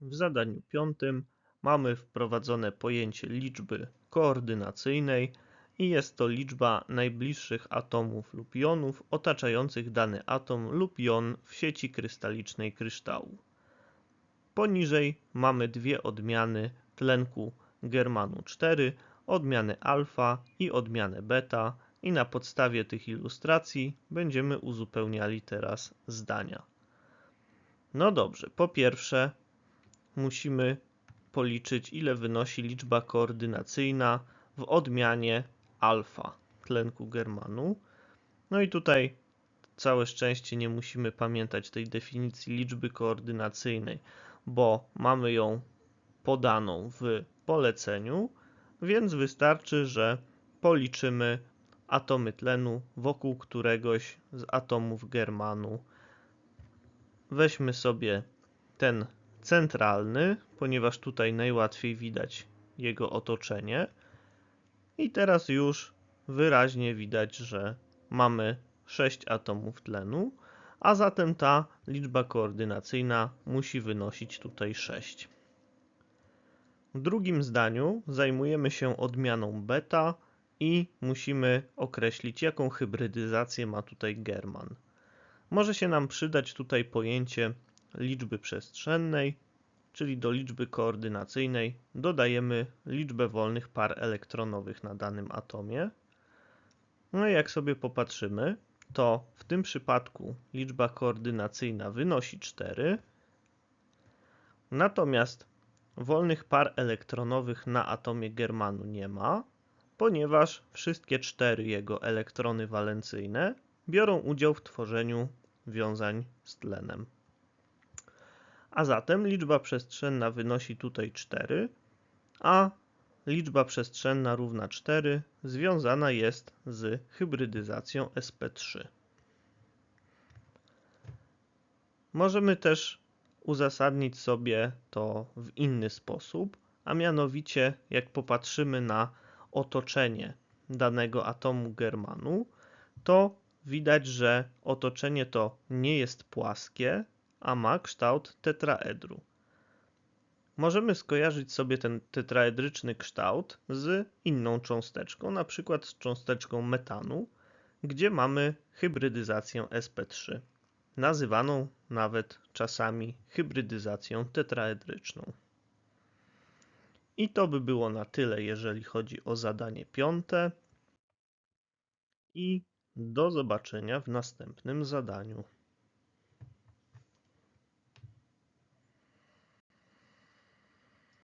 W zadaniu piątym mamy wprowadzone pojęcie liczby koordynacyjnej i jest to liczba najbliższych atomów lub jonów otaczających dany atom lub jon w sieci krystalicznej kryształu. Poniżej mamy dwie odmiany tlenku germanu 4, odmianę alfa i odmianę beta i na podstawie tych ilustracji będziemy uzupełniali teraz zdania. No dobrze, po pierwsze musimy policzyć ile wynosi liczba koordynacyjna w odmianie alfa tlenku germanu. No i tutaj całe szczęście nie musimy pamiętać tej definicji liczby koordynacyjnej, bo mamy ją podaną w poleceniu, więc wystarczy, że policzymy atomy tlenu wokół któregoś z atomów germanu. Weźmy sobie ten centralny, ponieważ tutaj najłatwiej widać jego otoczenie. I teraz już wyraźnie widać, że mamy 6 atomów tlenu, a zatem ta liczba koordynacyjna musi wynosić tutaj 6. W drugim zdaniu zajmujemy się odmianą beta i musimy określić, jaką hybrydyzację ma tutaj German. Może się nam przydać tutaj pojęcie liczby przestrzennej, czyli do liczby koordynacyjnej dodajemy liczbę wolnych par elektronowych na danym atomie. No i jak sobie popatrzymy, to w tym przypadku liczba koordynacyjna wynosi 4, natomiast wolnych par elektronowych na atomie germanu nie ma, ponieważ wszystkie cztery jego elektrony walencyjne biorą udział w tworzeniu wiązań z tlenem. A zatem liczba przestrzenna wynosi tutaj 4, a liczba przestrzenna równa 4 związana jest z hybrydyzacją sp3. Możemy też uzasadnić sobie to w inny sposób, a mianowicie jak popatrzymy na otoczenie danego atomu germanu, to widać, że otoczenie to nie jest płaskie, a ma kształt tetraedru. Możemy skojarzyć sobie ten tetraedryczny kształt z inną cząsteczką, na przykład z cząsteczką metanu, gdzie mamy hybrydyzację sp3, nazywaną nawet czasami hybrydyzacją tetraedryczną. I to by było na tyle, jeżeli chodzi o zadanie piąte. I do zobaczenia w następnym zadaniu.